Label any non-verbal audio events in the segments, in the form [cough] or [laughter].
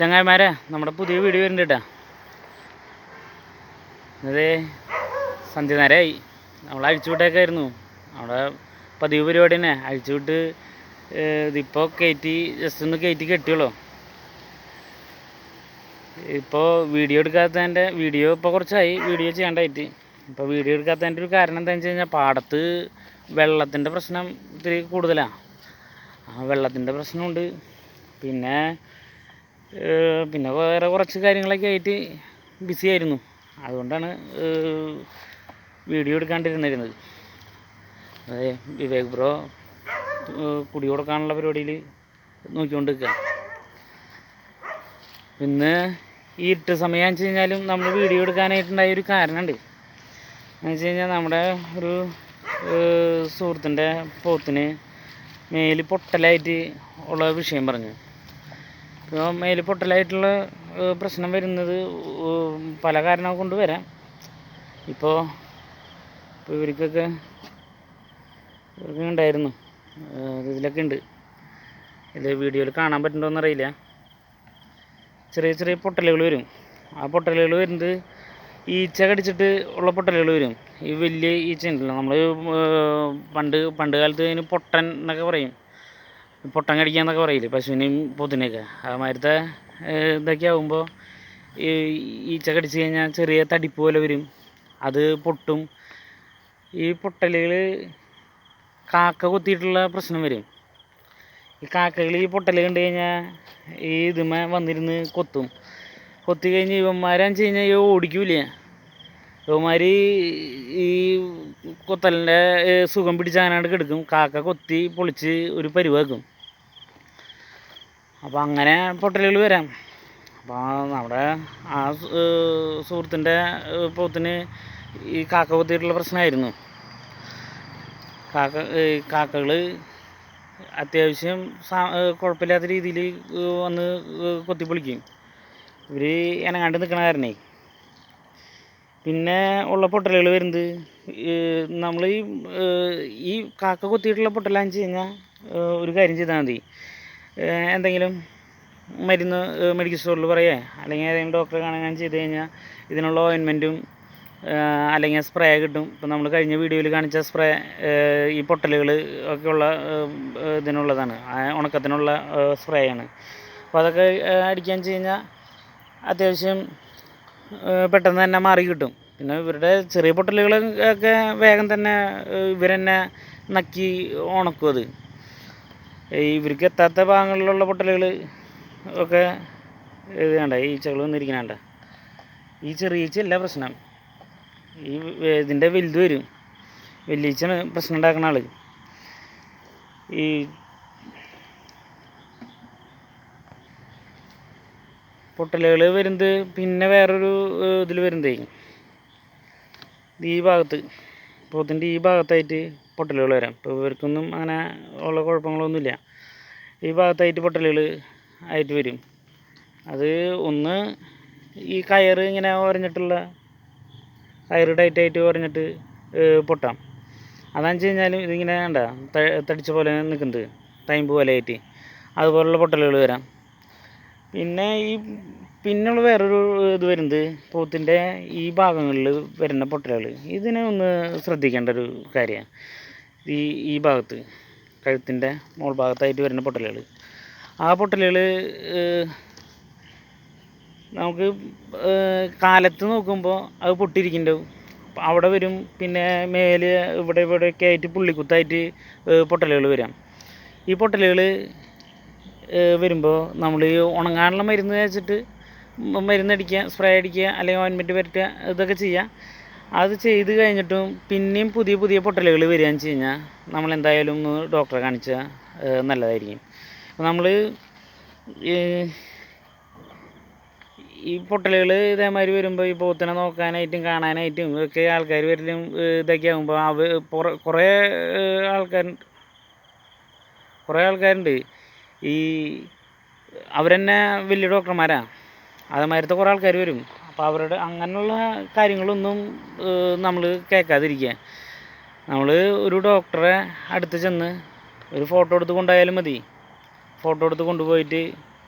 ചങ്ങായിമാരെ നമ്മുടെ പുതിയ വീഡിയോ വരുന്നുണ്ട് കേട്ടാ അതെ സന്ധ്യ നേരമായി നമ്മൾ അഴിച്ചുവിട്ടേക്കായിരുന്നു നമ്മുടെ പതിവ് പരിപാടി തന്നെ. അഴിച്ചുവിട്ട് ഇതിപ്പോൾ കയറ്റി ജസ്റ്റ് ഒന്ന് കയറ്റി കെട്ടിയുള്ളൂ. ഇപ്പോൾ വീഡിയോ എടുക്കാത്തതിന്റെ വീഡിയോ ഇപ്പോൾ കുറച്ചായി. വീഡിയോ ചെയ്യേണ്ടതായിട്ട് ഇപ്പോൾ വീഡിയോ എടുക്കാത്തതിന്റെ ഒരു കാരണം എന്താണെന്ന് വെച്ച് കഴിഞ്ഞാൽ പാടത്ത് വെള്ളത്തിന്റെ പ്രശ്നം ഇത്തിരി കൂടുതലാണ് ആ വെള്ളത്തിന്റെ പ്രശ്നമുണ്ട്. പിന്നെ പിന്നെ വേറെ കുറച്ച് കാര്യങ്ങളൊക്കെ ആയിട്ട് ബിസി ആയിരുന്നു. അതുകൊണ്ടാണ് വീഡിയോ എടുക്കാണ്ടിരുന്നിരുന്നത്. അതെ വിവേക് ബ്രോ കുടി കൊടുക്കാനുള്ള പരിപാടിയിൽ നോക്കിക്കൊണ്ട് നിൽക്കുക പിന്നെ ഈ ഇരുട്ട് സമയം വെച്ച് കഴിഞ്ഞാലും നമ്മൾ വീഡിയോ എടുക്കാനായിട്ടുണ്ടായ ഒരു കാരണമുണ്ട്. എന്ന് വെച്ച് കഴിഞ്ഞാൽ നമ്മുടെ ഒരു സുഹൃത്തിന്റെ പോത്തിന് മേൽ പൊട്ടലായിട്ട് ഉള്ള വിഷയം പറഞ്ഞു. മേൽ പൊട്ടലായിട്ടുള്ള പ്രശ്നം വരുന്നത് പല കാരണം കൊണ്ട് വരാം ഇപ്പോൾ ഇപ്പോൾ ഇവർക്കൊക്കെ ഇവർക്ക് ഉണ്ടായിരുന്നു ഇതിലൊക്കെ ഉണ്ട്. ഇത് വീഡിയോയിൽ കാണാൻ പറ്റുന്നുണ്ടോയെന്ന് അറിയില്ല. ചെറിയ ചെറിയ പൊട്ടലുകൾ വരും. ആ പൊട്ടലുകൾ വരുന്നത് ഈച്ച കടിച്ചിട്ട് ഉള്ള പൊട്ടലുകൾ വരും. ഈ വലിയ ഈച്ച ഉണ്ടല്ലോ നമ്മൾ പണ്ട് പണ്ട് കാലത്ത് അതിന് പൊട്ടൻ എന്നൊക്കെ പറയും. പൊട്ടൻ കടിക്കുക എന്നൊക്കെ പറയില്ലേ പശുവിനെയും പോത്തിനെയൊക്കെ അതുമാതിരത്തെ ഇതൊക്കെ ആകുമ്പോൾ ഈച്ച കടിച്ചു കഴിഞ്ഞാൽ ചെറിയ തടിപ്പ് പോലെ വരും. അത് പൊട്ടും. ഈ പൊട്ടലുകൾ കാക്ക കൊത്തിയിട്ടുള്ള പ്രശ്നം വരും. ഈ കാക്കകൾ ഈ പൊട്ടൽ കണ്ടു കഴിഞ്ഞാൽ ഈ ഇതുമ വന്നിരുന്ന് കൊത്തും. കൊത്തി കഴിഞ്ഞ് ഇവന്മാരാന്ന് വെച്ച് കഴിഞ്ഞാൽ ഇവ ഓടിക്കൂല ഇവന്മാർ ഈ കൊത്തലിന്റെ സുഖം പിടിച്ച് അങ്ങനാണ്ട് കിടക്കും. കാക്ക കൊത്തി പൊളിച്ച് ഒരു പരിവാക്കും. അപ്പോൾ അങ്ങനെ പൊട്ടലുകൾ വരാം. അപ്പോൾ നമ്മുടെ ആ സുഹൃത്തിന്റെ പോത്തിന് ഈ കാക്ക കുത്തിയിട്ടുള്ള പ്രശ്നമായിരുന്നു. കാക്ക കാക്കകൾ അത്യാവശ്യം സാ കുഴപ്പമില്ലാത്ത രീതിയിൽ വന്ന് കൊത്തിപ്പൊളിക്കും. ഇവർ എനങ്ങാണ്ട് നിൽക്കണ കാരണേ. പിന്നെ ഉള്ള പൊട്ടലുകൾ വരുന്നത് നമ്മൾ ഈ ഈ കാക്ക കൊത്തിയിട്ടുള്ള പൊട്ടലാന്ന് വെച്ച് കഴിഞ്ഞാൽ ഒരു കാര്യം ചെയ്താൽ മതി. എന്തെങ്കിലും മരുന്ന് മെഡിക്കൽ സ്റ്റോറിൽ പറയേ? അല്ലെങ്കിൽ ഏതെങ്കിലും ഡോക്ടറെ കാണാൻ ചെയ്ത് കഴിഞ്ഞാൽ ഇതിനുള്ള ഓയിൻമെന്റും അല്ലെങ്കിൽ സ്പ്രേ കിട്ടും. ഇപ്പം നമ്മൾ കഴിഞ്ഞ വീഡിയോയിൽ കാണിച്ച സ്പ്രേ ഈ പൊട്ടലുകൾ ഒക്കെയുള്ള ഇതിനുള്ളതാണ്. ഉണക്കത്തിനുള്ള സ്പ്രേ ആണ്. അപ്പോൾ അതൊക്കെ അടിക്കാൻ വെച്ച് കഴിഞ്ഞാൽ അത്യാവശ്യം പെട്ടെന്ന് തന്നെ മാറി കിട്ടും. പിന്നെ ഇവരുടെ ചെറിയ പൊട്ടലുകൾ ഒക്കെ വേഗം തന്നെ ഇവരെന്നെ നക്കി ഉണക്കും അത്. ഇവർക്ക് എത്താത്ത ഭാഗങ്ങളിലുള്ള പൊട്ടലുകൾ ഒക്കെ ഇത് ഈച്ചകൾ വന്നിരിക്കണണ്ട ഈ ചെറിയ ഈച്ചയല്ല പ്രശ്നം. ഈ ഇതിന്റെ വലുത് വരും. വലിയീച്ചാണ് പ്രശ്നം ഉണ്ടാക്കുന്ന ആൾ ഈ പൊട്ടലുകൾ വരുന്നത് പിന്നെ വേറൊരു ഇതിൽ വരുന്നതേ. ഈ ഭാഗത്ത് പോത്തിന്റെ ഈ ഭാഗത്തായിട്ട് പൊട്ടലുകൾ വരാം. ഇപ്പോൾ ഇവർക്കൊന്നും അങ്ങനെ ഉള്ള കുഴപ്പങ്ങളൊന്നുമില്ല. ഈ ഭാഗത്തായിട്ട് പൊട്ടലുകൾ ആയിട്ട് വരും. അത് ഒന്ന് ഈ കയറ് ഇങ്ങനെ ഒരഞ്ഞിട്ടുള്ള കയറ് ടൈറ്റായിട്ട് ഒരഞ്ഞിട്ട് പൊട്ടാം. അതാണെന്ന് വെച്ച് കഴിഞ്ഞാൽ ഇതിങ്ങനെ വേണ്ട തടിച്ച പോലെ നിൽക്കുന്നത് തൈമ്പ് പോലെ ആയിട്ട്. അതുപോലുള്ള പൊട്ടലുകൾ വരാം. പിന്നെ ഈ പിന്നുള്ള വേറൊരു ഇത് വരുന്നത് പോത്തിന്റെ ഈ ഭാഗങ്ങളിൽ വരുന്ന പൊട്ടലുകൾ ഇതിനെ ഒന്ന് ശ്രദ്ധിക്കേണ്ട ഒരു കാര്യമാണ് ഈ ഈ ഭാഗത്ത് കഴുത്തിന്റെ മോൾ ഭാഗത്തായിട്ട് വരുന്ന പൊട്ടലുകൾ ആ പൊട്ടലുകൾ നമുക്ക് കാലത്ത് നോക്കുമ്പോൾ അത് പൊട്ടിയിരിക്കുന്നുണ്ടാവും. അവിടെ വരും പിന്നെ മേൽ ഇവിടെ ഇവിടെയൊക്കെ ആയിട്ട് പുള്ളിക്കുത്തായിട്ട് പൊട്ടലുകൾ വരാം. ഈ പൊട്ടലുകൾ വരുമ്പോൾ നമ്മൾ ഉണങ്ങാനുള്ള മരുന്ന് വെച്ചിട്ട് മരുന്നടിക്കുക സ്പ്രേ അടിക്കുക അല്ലെങ്കിൽ ഓയിൻമെന്റ് പുരട്ടുക ഇതൊക്കെ ചെയ്യുക അത് ചെയ്ത് കഴിഞ്ഞിട്ടും പിന്നെയും പുതിയ പുതിയ പൊട്ടലുകൾ വരികയെന്ന് വെച്ച് കഴിഞ്ഞാൽ നമ്മൾ എന്തായാലും ഒന്ന് ഡോക്ടറെ കാണിച്ചാൽ നല്ലതായിരിക്കും. അപ്പോൾ നമ്മൾ ഈ പൊട്ടലുകൾ ഇതേമാതിരി വരുമ്പോൾ ഈ പോത്തിനെ നോക്കാനായിട്ടും കാണാനായിട്ടും ഒക്കെ ആൾക്കാർ വരലും ഇതൊക്കെ ആകുമ്പോൾ അവ കുറേ ആൾക്കാർ കുറേ ആൾക്കാരുണ്ട്. ഈ അവരെന്നെ വലിയ ഡോക്ടർമാരാണ് അതേമാതിരത്തെ കുറേ ആൾക്കാർ വരും. അപ്പോൾ അവരുടെ അങ്ങനെയുള്ള കാര്യങ്ങളൊന്നും നമ്മൾ കേൾക്കാതിരിക്കുക നമ്മൾ ഒരു ഡോക്ടറെ അടുത്ത് ചെന്ന് ഒരു ഫോട്ടോ എടുത്ത് കൊണ്ടുപോയാലും മതി. ഫോട്ടോ എടുത്ത് കൊണ്ടുപോയിട്ട്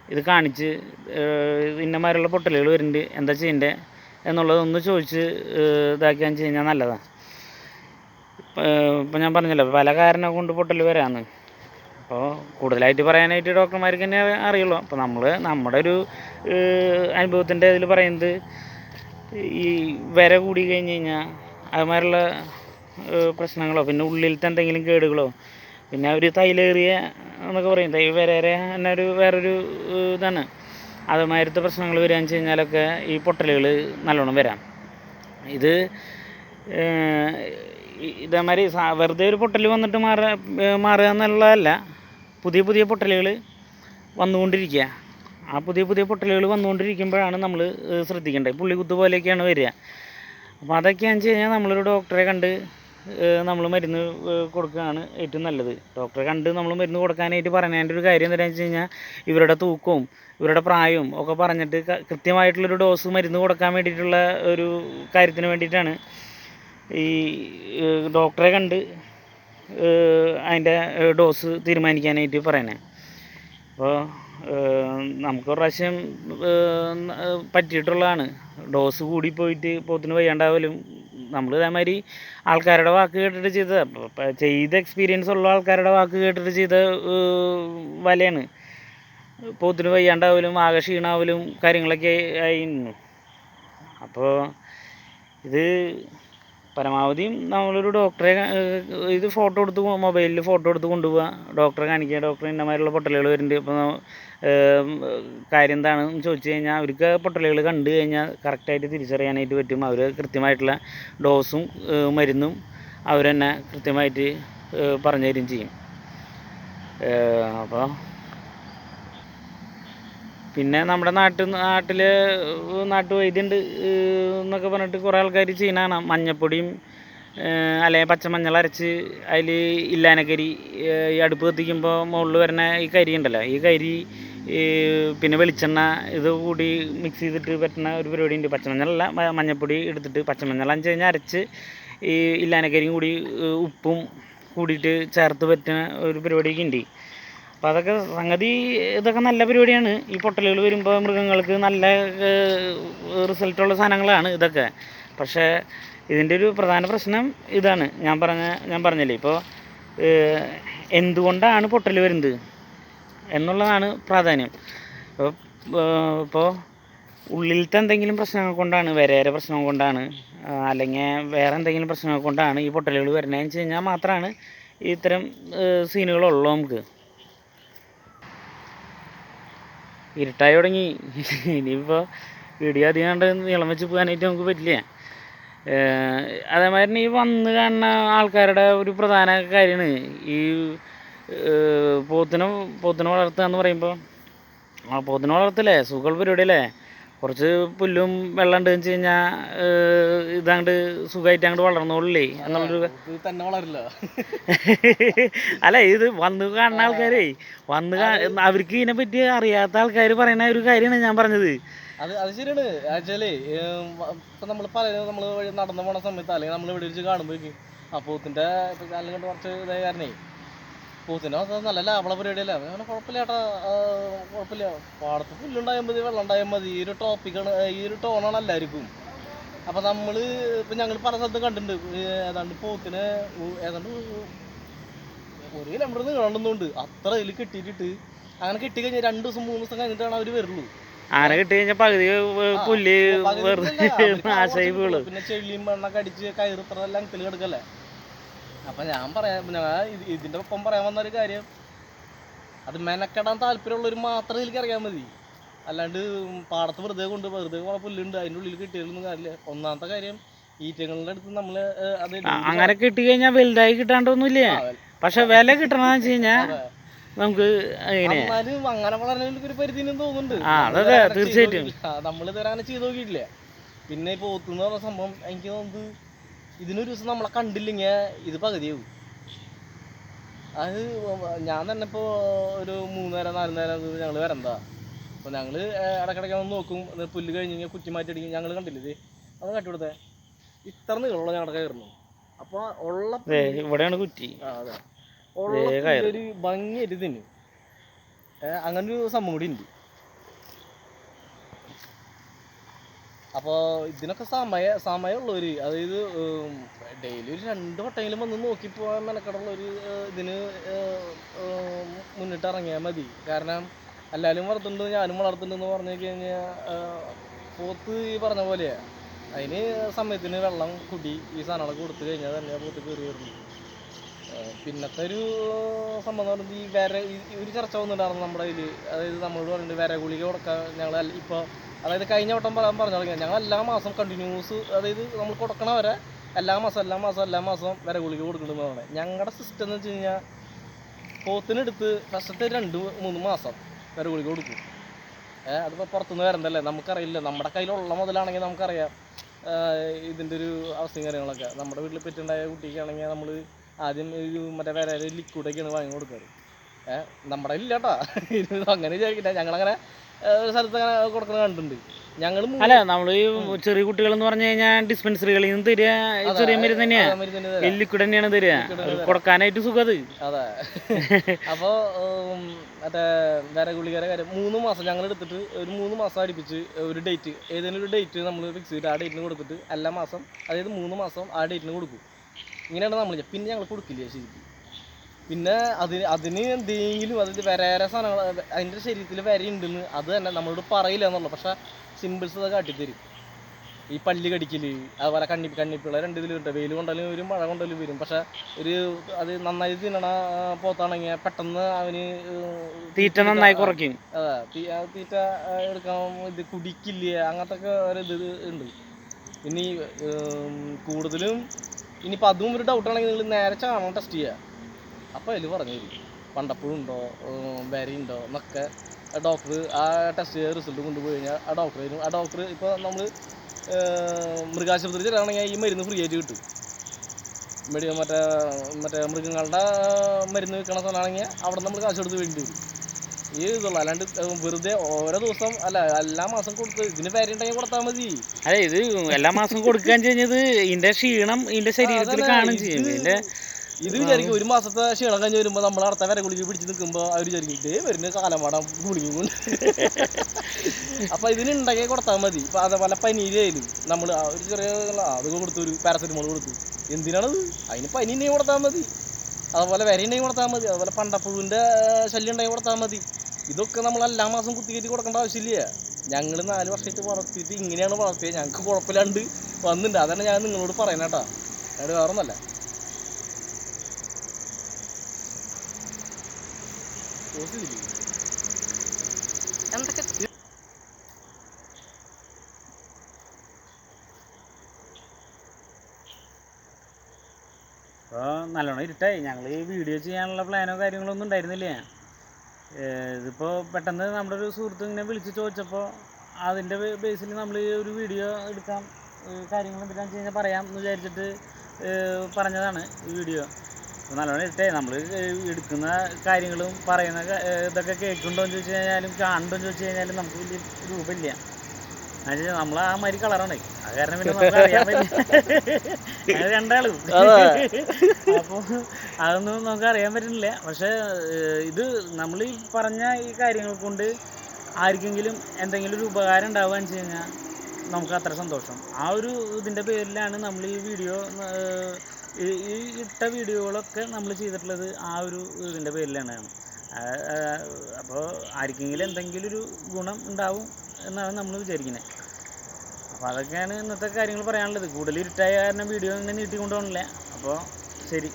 ഇത് കാണിച്ച് ഇന്നമാരുള്ള പൊട്ടലുകൾ വരുന്നുണ്ട് എന്താ ചെയ്യണ്ടേ എന്നുള്ളതൊന്ന് ചോദിച്ച് ഇതാക്കി വെച്ച് കഴിഞ്ഞാൽ നല്ലതാണ് ഇപ്പം ഞാൻ പറഞ്ഞല്ലോ പല കാരണം കൊണ്ട് പൊട്ടൽ വരാമെന്ന് അപ്പോൾ കൂടുതലായിട്ട് പറയാനായിട്ട് ഡോക്ടർമാർക്ക് തന്നെ അറി- അറിയുള്ളൂ. അപ്പോൾ നമ്മൾ നമ്മുടെ ഒരു അനുഭവത്തിന്റെ ഇതിൽ പറയുന്നത് ഈ വര കൂടി കഴിഞ്ഞ് കഴിഞ്ഞാൽ അതുമാതിരിയുള്ള പ്രശ്നങ്ങളോ പിന്നെ ഉള്ളിലത്തെ എന്തെങ്കിലും കേടുകളോ പിന്നെ ഒരു തൈലേറിയ എന്നൊക്കെ പറയും. തൈ വരേറെ തന്നെ ഒരു വേറൊരു ഇതാണ്. അതുമാതിരത്തെ പ്രശ്നങ്ങൾ വരിക വെച്ച് കഴിഞ്ഞാലൊക്കെ ഈ പൊട്ടലുകൾ നല്ലോണം വരാം. ഇത് ഇതേമാതിരി വെറുതെ ഒരു പൊട്ടൽ വന്നിട്ട് ഏഹ്, മാറുക എന്നുള്ളതല്ല. പുതിയ പുതിയ പൊട്ടലുകൾ വന്നുകൊണ്ടിരിക്കുക. ആ പുതിയ പുതിയ പൊട്ടലുകൾ വന്നുകൊണ്ടിരിക്കുമ്പോഴാണ് നമ്മൾ ശ്രദ്ധിക്കേണ്ടത്. പുള്ളിക്കുത്ത് പോലെയൊക്കെയാണ് വരിക. അപ്പോൾ അതൊക്കെയാണെന്ന് വെച്ച് കഴിഞ്ഞാൽ നമ്മളൊരു ഡോക്ടറെ കണ്ട് നമ്മൾ മരുന്ന് കൊടുക്കുകയാണ് ഏറ്റവും നല്ലത്. ഡോക്ടറെ കണ്ട് നമ്മൾ മരുന്ന് കൊടുക്കാനായിട്ട് പറഞ്ഞതിന്റെ ഒരു കാര്യം എന്താണെന്ന് വെച്ച് കഴിഞ്ഞാൽ ഇവരുടെ തൂക്കവും ഇവരുടെ പ്രായവും ഒക്കെ പറഞ്ഞിട്ട് കൃത്യമായിട്ടുള്ളൊരു ഡോസ് മരുന്ന് കൊടുക്കാൻ വേണ്ടിയിട്ടുള്ള ഒരു കാര്യത്തിന് വേണ്ടിയിട്ടാണ് ഈ ഡോക്ടറെ കണ്ട് അതിന്റെ ഡോസ് തീരുമാനിക്കാനായിട്ട് പറയണേ. അപ്പോൾ നമുക്ക് ഒരു പ്രാവശ്യം പറ്റിയിട്ടുള്ളതാണ്. ഡോസ് കൂടി പോയിട്ട് പോത്തിന് വയ്യാണ്ടാവലും. നമ്മൾ ഇതേമാതിരി ആൾക്കാരുടെ വാക്ക് കേട്ടിട്ട് ചെയ്ത ചെയ്ത എക്സ്പീരിയൻസ് ഉള്ള ആൾക്കാരുടെ വാക്ക് കേട്ടിട്ട് ചെയ്ത വലയാണ്. പോത്തിന് വയ്യാണ്ടാവലും ആകെ ക്ഷീണാവലും കാര്യങ്ങളൊക്കെ ആയിരുന്നു അപ്പോൾ ഇത് പരമാവധി നമ്മളൊരു ഡോക്ടറെ ഇത് ഫോട്ടോ എടുത്ത് മൊബൈലിൽ ഫോട്ടോ എടുത്ത് കൊണ്ടുപോവുക ഡോക്ടറെ കാണിക്കുക ഡോക്ടർ ഇന്നമാതിരിയുള്ള പൊട്ടലുകൾ വരുന്നുണ്ട്. അപ്പോൾ കാര്യം എന്താണെന്ന് ചോദിച്ചു കഴിഞ്ഞാൽ അവർക്ക് പൊട്ടലുകൾ കണ്ടു കഴിഞ്ഞാൽ കറക്റ്റായിട്ട് തിരിച്ചറിയാനായിട്ട് പറ്റും. അവർ കൃത്യമായിട്ടുള്ള ഡോസും മരുന്നും അവർ തന്നെ കൃത്യമായിട്ട് പറഞ്ഞു തരും ചെയ്യും. അപ്പോൾ പിന്നെ നമ്മുടെ നാട്ടിൽ നാട്ടിൽ നാട്ടുവൈദ്യമുണ്ട് എന്നൊക്കെ പറഞ്ഞിട്ട് കുറേ ആൾക്കാർ ചെയ്യുന്നതാണ്. മഞ്ഞപ്പൊടിയും അല്ലെങ്കിൽ പച്ചമഞ്ഞൾ അരച്ച് അതിൽ ഇല്ലാനക്കരി ഈ അടുപ്പ് കത്തിക്കുമ്പോൾ മുകളിൽ വരുന്ന ഈ കരി ഉണ്ടല്ലോ ഈ കരി പിന്നെ വെളിച്ചെണ്ണ ഇത് കൂടി മിക്സ് ചെയ്തിട്ട് പറ്റുന്ന ഒരു പരിപാടി ഉണ്ട്. പച്ചമഞ്ഞളല്ല മഞ്ഞപ്പൊടി എടുത്തിട്ട് പച്ചമഞ്ഞൾ അഞ്ച് കഴിഞ്ഞാൽ അരച്ച് ഈ ഇല്ലാനക്കരിയും കൂടി ഉപ്പും കൂടിയിട്ട് ചേർത്ത് പറ്റുന്ന ഒരു പരിപാടിയൊക്കെ ഉണ്ട്. അപ്പോൾ അതൊക്കെ സംഗതി ഇതൊക്കെ നല്ല പരിപാടിയാണ്. ഈ പൊട്ടലുകൾ വരുമ്പോൾ മൃഗങ്ങൾക്ക് നല്ല റിസൾട്ടുള്ള സാധനങ്ങളാണ് ഇതൊക്കെ. പക്ഷേ ഇതിന്റെ ഒരു പ്രധാന പ്രശ്നം ഇതാണ്. ഞാൻ പറഞ്ഞ ഞാൻ പറഞ്ഞില്ലേ ഇപ്പോൾ എന്തുകൊണ്ടാണ് പൊട്ടൽ വരുന്നത്? എന്നുള്ളതാണ് പ്രാധാന്യം. ഇപ്പോൾ ഇപ്പോൾ ഉള്ളിലത്തെ എന്തെങ്കിലും പ്രശ്നങ്ങൾ കൊണ്ടാണ് വരേരെ പ്രശ്നം കൊണ്ടാണ് അല്ലെങ്കിൽ വേറെ എന്തെങ്കിലും പ്രശ്നങ്ങൾ കൊണ്ടാണ് ഈ പൊട്ടലുകൾ വരുന്നതെന്ന് വെച്ച് കഴിഞ്ഞാൽ മാത്രമാണ് ഇത്തരം സീനുകളുള്ളൂ നമുക്ക്. ഇരുട്ടായി തുടങ്ങി. ഇനിയിപ്പോൾ വീഡിയോ അധികം കണ്ട് നീളം വെച്ച് പോകാനായിട്ട് നമുക്ക് പറ്റില്ല. അതേമാതിരി ഈ വന്ന് കാണുന്ന ആൾക്കാരുടെ ഒരു പ്രധാന കാര്യമാണ്. ഈ പോത്തിനെ പോത്തിനെ വളർത്തുക എന്ന് പറയുമ്പോൾ ആ പോത്തിനെ വളർത്തില്ലേ? സുഖമുള്ള പരിപാടിയല്ലേ? കുറച്ച് പുല്ലും വെള്ളം ഉണ്ട് വെച്ച് കഴിഞ്ഞാൽ ഇതാണ്ട് സുഖമായിട്ട് അങ്ങോട്ട് വളർന്നോളില്ലേ. എന്നുള്ളൊരു തന്നെ വളരില്ല. [laughs] അല്ല ഇത് വന്ന് കാണുന്ന ആൾക്കാരേ വന്ന് അവർക്ക് ഇതിനെ പറ്റി അറിയാത്ത ആൾക്കാർ പറയുന്ന ഒരു കാര്യമാണ് ഞാൻ പറഞ്ഞത്. അത് അത് ശരിയാണ്. ആക്ച്വലി ഇപ്പൊ നമ്മൾ പറയുന്നത് നമ്മൾ വഴി നടന്നു പോണ സമയത്ത് അല്ലെങ്കിൽ നമ്മൾ ഇവിടെ വെച്ച് കാണുമ്പോഴേക്ക് ആ കാലം കണ്ട് കുറച്ച് ഇതായ കാരണേ പോത്തിനെ? അത് നല്ല ലാഭമുള്ള പരിപാടിയല്ലേ? അങ്ങനെ കുഴപ്പമില്ല ചേട്ടാ കുഴപ്പമില്ല. പാടത്ത് പുല്ലുണ്ടായാൽ മതി വെള്ളം ഉണ്ടായാൽ മതി. ഈ ഒരു ടോപ്പിക്കാണ് ഈ ഒരു ടോണാണ് എല്ലാവർക്കും. അപ്പൊ നമ്മൾ ഇപ്പൊ ഞങ്ങൾ പല സ്ഥലത്തും കണ്ടിട്ടുണ്ട്. ഏതാണ്ട് പോത്തിനെ ഏതാണ്ട് ഒരു കിലോമീറ്റർ നീളണമെന്നുണ്ട് അത്ര ഇതിൽ കെട്ടിയിട്ടിട്ട്. അങ്ങനെ കെട്ടി കഴിഞ്ഞാൽ രണ്ട് ദിവസം മൂന്ന് ദിവസം കഴിഞ്ഞിട്ടാണ് അവർ വരുള്ളൂ. അങ്ങനെ കിട്ടി കഴിഞ്ഞാൽ പകുതി പുല്ല് വെറുതെ [laughs] നാശമായി പിന്നെ ചെളിയും മണ്ണൊക്കെ അടിച്ച് കയറ് എല്ലാം ലെങ്ത്തിൽ കിടക്കല്ലേ? അപ്പൊ ഞാൻ പറയാം ഇതിന്റെ ഒപ്പം പറയാൻ വന്ന ഒരു കാര്യം. അത് മെനക്കെടാൻ താല്പര്യമുള്ളവർ മാത്രം ഇതിലേക്ക് ഇറങ്ങിയാൽ മതി. അല്ലാണ്ട് പാടത്ത് വെറുതെ കൊണ്ട് വെറുതെ കുറെ പുല്ലുണ്ട് അതിന്റെ ഉള്ളിൽ കിട്ടിയാലൊന്നും കാര്യമില്ല. ഒന്നാമത്തെ കാര്യം ഈറ്റങ്ങളുടെ അടുത്ത് നമ്മൾ ഏഹ്, അത് അങ്ങനെ കിട്ടി കഴിഞ്ഞാൽ വലുതായി കിട്ടാണ്ടൊന്നുമില്ല? പക്ഷെ വില കിട്ടണമെന്ന് വെച്ച് കഴിഞ്ഞാൽ നമുക്ക് എന്നാലും അങ്ങനെ വളരെ ഒരു പരിധി തോന്നുന്നുണ്ട്. തീർച്ചയായിട്ടും. നമ്മളിതുവരെ അങ്ങനെ ചെയ്ത് നോക്കിയിട്ടില്ല. പിന്നെ ഇപ്പൊ ഒത്തുന്ന് പറഞ്ഞ സംഭവം എനിക്ക് തോന്നുന്നത് ഇതിനൊരു ദിവസം നമ്മളെ കണ്ടില്ലെങ്കിൽ ഇത് പകുതിയാവും. അത് ഞാൻ തന്നെ ഇപ്പോൾ ഒരു മൂന്ന് നേരം നാല് നേരം ഞങ്ങൾ വരണ്ടാ അപ്പോൾ ഞങ്ങൾ ഇടക്കിടയ്ക്ക് ഒന്ന് നോക്കും. പുല്ല് കഴിഞ്ഞ് കഴിഞ്ഞാൽ കുറ്റി മാറ്റി അടിക്കും. ഞങ്ങൾ കണ്ടില്ലേ ഇത്? അത് കട്ടിവിടുത്തെ ഇത്ര നീളമുള്ള ഞങ്ങളുടെ കയറുന്നു. അപ്പോൾ ഉള്ള ഇവിടെയാണ് കുറ്റി. ആ, അതെ. ഉള്ള. ഒരു ഭംഗിയായിട്ട് തിന്നും. അങ്ങനൊരു അങ്ങനെ ഒരു സംഭവം കൂടി ഉണ്ട്. അപ്പോൾ ഇതിനൊക്കെ സമയ സമയമുള്ളവർ അതായത് ഡെയിലി ഒരു രണ്ട് വട്ടമെങ്കിലും വന്ന് നോക്കി പോകാൻ മെനക്കെടുള്ള ഒരു ഇതിന് മുന്നിട്ട് ഇറങ്ങിയാൽ മതി. കാരണം എല്ലാവരും വളർത്തുന്നുണ്ട് ഞാനും വളർത്തുന്നുണ്ടെന്ന് പറഞ്ഞു കഴിഞ്ഞാൽ പോത്ത് ഈ പറഞ്ഞ പോലെയാണ് അതിന് സമയത്തിന് വെള്ളം കുടി ഈ സാധനങ്ങളൊക്കെ കൊടുത്തു കഴിഞ്ഞാൽ തന്നെ പോത്ത് കയറി വരുന്നു പിന്നത്തെ ഒരു സംഭവം എന്ന് പറയുന്നത് ഈ വര ഒരു ചർച്ച വന്നിട്ടുണ്ടായിരുന്നു നമ്മുടെ ഇതിൽ അതായത് നമ്മളോട് പറഞ്ഞിട്ട് വര ഗുളിക കൊടുക്കാൻ ഞങ്ങൾ ഇപ്പോൾ അതായത് കഴിഞ്ഞ വട്ടം പറയാൻ പറഞ്ഞു ഞങ്ങൾ എല്ലാ മാസം കണ്ടിന്യൂസ് അതായത് നമ്മൾ കൊടുക്കണ വരെ എല്ലാ മാസം എല്ലാ മാസം എല്ലാ മാസം വരെ ഗുളിക കൊടുക്കണമെന്നാണ് ഞങ്ങളുടെ സിസ്റ്റം എന്ന് വെച്ച് കഴിഞ്ഞാൽ പോത്തിനെടുത്ത് ഫസ്റ്റത്തെ രണ്ട് മൂന്ന് മാസം വരെ ഗുളിക കൊടുക്കും. ഏഹ് അതിപ്പോൾ പുറത്തുനിന്ന് വരണ്ടല്ലേ? നമുക്കറിയില്ല. നമ്മുടെ കയ്യിലുള്ള മുതലാണെങ്കിൽ നമുക്കറിയാം. ഇതിന്റെ ഒരു അവസ്ഥയും കാര്യങ്ങളൊക്കെ. നമ്മുടെ വീട്ടിൽ പെറ്റുണ്ടായ കുട്ടിക്കാണെങ്കിൽ നമ്മൾ ആദ്യം ഒരു മറ്റേ വേറെ ലിക്വിഡൊക്കെയാണ് വാങ്ങി കൊടുക്കാറ്. ഏഹ് നമ്മുടെ ഇല്ല കേട്ടോ [laughs] അങ്ങനെ വിചാരിക്കില്ല. ഞങ്ങളങ്ങനെ ഒരു സ്ഥലത്ത് അങ്ങനെ കൊടുക്കണ കണ്ടിട്ടുണ്ട്. ഞങ്ങൾ അല്ല നമ്മൾ ഈ ചെറിയ കുട്ടികൾ എന്ന് പറഞ്ഞു കഴിഞ്ഞാൽ ഡിസ്പെൻസറികളിൽ നിന്ന് തരിക. ചെറിയ മരുന്ന് തന്നെയാ. ലിക്വിഡ് തന്നെയാണ് തരിക. കൊടുക്കാനായിട്ട് സുഖം അത്. [laughs] അപ്പോൾ മറ്റേ വേറെ ഗുളികയുടെ കാര്യം മൂന്ന് മാസം ഞങ്ങൾ എടുത്തിട്ട് ഒരു മൂന്ന് മാസം അടുപ്പിച്ച് ഒരു ഡേറ്റ് ഏതെങ്കിലും ഒരു ഡേറ്റ് നമ്മൾ ഫിക്സ് ചെയ്തിട്ട് ആ ഡേറ്റിന് കൊടുത്തിട്ട് എല്ലാ മാസം അതായത് മൂന്ന് മാസം ആ ഡേറ്റിന് കൊടുക്കും. ഇങ്ങനെയാണ് നമ്മൾ പിന്നെ ഞങ്ങൾ കൊടുക്കില്ല ശരിക്കും. പിന്നെ അതിന് അതിന് എന്തെങ്കിലും അതിന് വേറെ സാധനങ്ങൾ അതിന്റെ ശരീരത്തിൽ വര ഉണ്ടെന്ന് അത് തന്നെ നമ്മളോട് പറയില്ല എന്നുള്ളു. പക്ഷെ സിമ്പിൾസ് അത് കാട്ടിത്തരും. ഈ പല്ല് കടിക്കൽ അതുപോലെ കണ്ണി കണ്ണിപ്പിള്ള രണ്ട് ഇതിൽ വരും വെയിൽ കൊണ്ടാലും വരും മഴ കൊണ്ടാലും വരും. പക്ഷെ ഒരു അത് നന്നായി തിന്നണ പോത്താണെങ്കിൽ പെട്ടെന്ന് അവന് തീറ്റ നന്നായി കുറയ്ക്കും. തീറ്റ എടുക്കാൻ ഇത് കുടിക്കില്ല അങ്ങനത്തെ ഒക്കെ ഒരു ഇത് ഉണ്ട് ഇനി കൂടുതലും ഇനിയിപ്പോൾ അതും ഒരു ഡൗട്ട് ആണെങ്കിൽ നിങ്ങൾ നേരെ ചാണകം ടെസ്റ്റ് ചെയ്യുക അപ്പോൾ എലി പറഞ്ഞു തരും പണ്ടപ്പുഴുണ്ടോ വരയുണ്ടോ എന്നൊക്കെ ഡോക്ടർ ആ ടെസ്റ്റ് ചെയ്ത റിസൾട്ട് കൊണ്ടുപോയി കഴിഞ്ഞാൽ ആ ഡോക്ടർ വരും ആ ഡോക്ടർ ഇപ്പോൾ നമ്മൾ മൃഗാശുപത്രി ചെല്ലുകയാണെങ്കിൽ ഈ മരുന്ന് ഫ്രീ ആയിട്ട് കിട്ടും. മെഡി മറ്റേ മറ്റേ മൃഗങ്ങളുടെ മരുന്ന് വിൽക്കണ സ്ഥലമാണെങ്കിൽ അവിടെ നമ്മൾ കാശ് കൊടുത്ത് വേണ്ടി വരും. ഈ ഇതുള്ളൂ. അല്ലാണ്ട് വെറുതെ ഓരോ ദിവസം അല്ല എല്ലാ മാസം കൊടുത്ത് ഇതിന് പേരുണ്ടെങ്കിൽ കൊടുത്താൽ മതി. അതെ ഇത് എല്ലാ മാസം കൊടുക്കാൻ കഴിഞ്ഞത് ഇതിന്റെ ക്ഷീണം ഇതിന്റെ ശരീരത്തിൽ കാണും ചെയ്യും. ഇതിന്റെ ഇത് വിചാരിക്കും ഒരു മാസത്തെ ക്ഷീണം കഴിഞ്ഞ് വരുമ്പോൾ നമ്മൾ അടുത്ത വരെ ഗുളിക പിടിച്ച് നിൽക്കുമ്പോൾ അവർ വിചാരിക്കും ഇതേ വരുന്ന കാലമാടം ഗുളിക കൊണ്ട്. [laughs] അപ്പൊ ഇതിനുണ്ടെങ്കിൽ കൊടുത്താൽ മതി. ഇപ്പൊ അതേപോലെ പനീരായാലും നമ്മൾ ഒരു ചെറിയ അതൊക്കെ അത് കൊടുത്തു ഒരു പാരസെറ്റമോൾ കൊടുത്തു. എന്തിനാണത്? അതിന് പനി ഉണ്ടെങ്കിൽ കൊടുത്താൽ മതി. അതുപോലെ വര ഉണ്ടെങ്കിൽ കൊടുത്താൽ മതി. അതുപോലെ പണ്ടപ്പുഴുവിന്റെ ശല്യം ഉണ്ടെങ്കിൽ കൊടുത്താൽ മതി. ഇതൊക്കെ നമ്മൾ എല്ലാ മാസം കുത്തിക്കയറ്റി കൊടുക്കേണ്ട ആവശ്യമില്ല. ഞങ്ങൾ നാല് വർഷമായിട്ട് വളർത്തിയിട്ട് ഇങ്ങനെയാണ് വളർത്തിയത്. ഞങ്ങൾക്ക് കുഴപ്പമില്ലാണ്ട് വന്നിട്ടുണ്ട്. അതാണ് ഞാൻ നിങ്ങളോട് പറയുന്നത് കേട്ടോ. അത് വേറെ ഒന്നല്ല എന്തൊക്കെ? ഇപ്പോൾ നല്ലോണം ഇരുട്ടായി. ഞങ്ങൾ ഈ വീഡിയോ ചെയ്യാനുള്ള പ്ലാനോ കാര്യങ്ങളോ ഒന്നും ഉണ്ടായിരുന്നില്ല. ഇതിപ്പോൾ പെട്ടെന്ന് നമ്മുടെ ഒരു സുഹൃത്ത് ഇങ്ങനെ വിളിച്ച് ചോദിച്ചപ്പോൾ അതിന്റെ ബേസിൽ നമ്മൾ ഈ ഒരു വീഡിയോ എടുക്കാം. കാര്യങ്ങൾ എന്തിനാണെന്ന് വെച്ച് കഴിഞ്ഞാൽ പറയാം എന്ന് വിചാരിച്ചിട്ട് പറഞ്ഞതാണ് ഈ വീഡിയോ. അപ്പോൾ നല്ലോണം ഇട്ടേ നമ്മൾ എടുക്കുന്ന കാര്യങ്ങളും പറയുന്ന ഇതൊക്കെ കേൾക്കുന്നുണ്ടോയെന്ന് ചോദിച്ചു കഴിഞ്ഞാലും കാണുന്നുണ്ടോ എന്ന് ചോദിച്ചു കഴിഞ്ഞാലും നമുക്ക് വലിയ രൂപമില്ല. എന്നുവെച്ചാൽ നമ്മൾ ആ മാതിരി കളറാണ് അത് കാരണം പിന്നെ നമുക്ക് അറിയാൻ പറ്റില്ല. രണ്ടാളും. അപ്പോൾ അതൊന്നും നമുക്ക് അറിയാൻ പറ്റുന്നില്ല. പക്ഷേ ഇത് നമ്മൾ ഈ പറഞ്ഞ ഈ കാര്യങ്ങൾ കൊണ്ട് ആർക്കെങ്കിലും എന്തെങ്കിലും ഒരു ഉപകാരം ഉണ്ടാവുകയെന്ന് വെച്ച് കഴിഞ്ഞാൽ നമുക്ക് അത്ര സന്തോഷം. ആ ഒരു ഇതിന്റെ പേരിലാണ് നമ്മൾ ഈ വീഡിയോ ഈ ഇട്ട വീഡിയോകളൊക്കെ നമ്മൾ ചെയ്തിട്ടുള്ളത് ആ ഒരു ഇതിന്റെ പേരിലാണ്. അപ്പോൾ ആർക്കെങ്കിലും എന്തെങ്കിലും ഒരു ഗുണം ഉണ്ടാവും എന്നാണ് നമ്മൾ വിചാരിക്കുന്നത് അപ്പോൾ അതൊക്കെയാണ് ഇന്നത്തെ കാര്യങ്ങൾ പറയാനുള്ളത്. കൂടുതൽ ഇരുട്ടായ കാരണം വീഡിയോ ഇങ്ങനെ നീട്ടിക്കൊണ്ടുപോകണില്ല അപ്പോൾ ശരി.